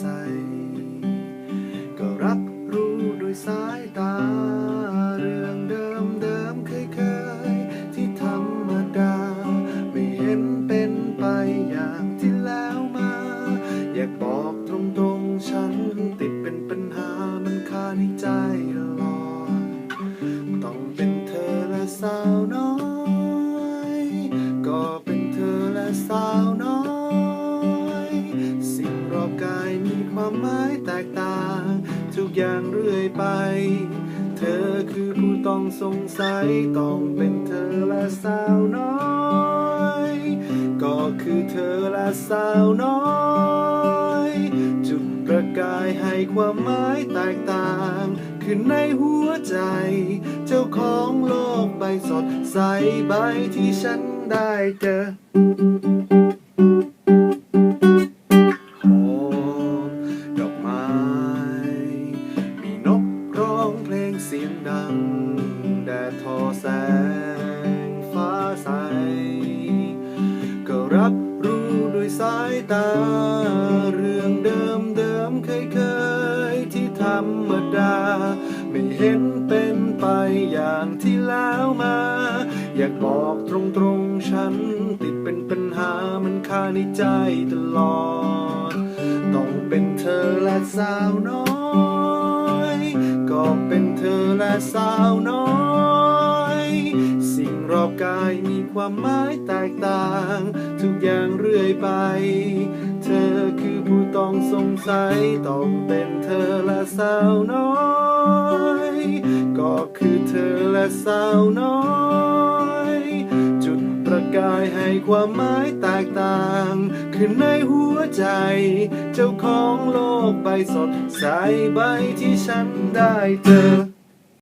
ใส ก็รับรู้ด้วยสายตา เรื่องเดิมเดิมเคยเคยที่ธรรมดา ไม่เห็นเป็นไปอย่างที่แล้วมา อยากบอกตรงๆฉันติดเป็นปัญหามันคาในใจลอยต้องเป็นเธอและสาวน้อย อย่างเรื่อยไป เธอคือผู้ต้องสงสัยต้องเป็นเธอและสาวน้อย ก็คือเธอและสาวน้อย จุดประกายให้ความหมายแตกต่างคือในหัวใจ เจ้าของโลกใบสดใสใบที่ฉันได้เจอ ดังแดดทอแสงฟ้าใส ก็รับรู้ด้วยสายตา เรื่องเดิมเดิมเคยเคยที่ธรรมดา ไม่เห็นเป็นไปอย่างที่แล้วมา อยากบอกตรงๆฉัน ติดเป็นปัญหามันคาในใจตลอด ต้องเป็นเธอและสาวน้อย สาวน้อย สิ่งรอบกายมีความหมายแตกต่าง ทุกอย่างเรื่อยไป เธอคือผู้ต้องสงสัยต้องเป็นเธอและสาวน้อย ก็คือเธอและสาวน้อย จุดประกายให้ความหมายแตกต่างคือในหัวใจ เจ้าของโลกใบสดใสใบที่ฉันได้เจอ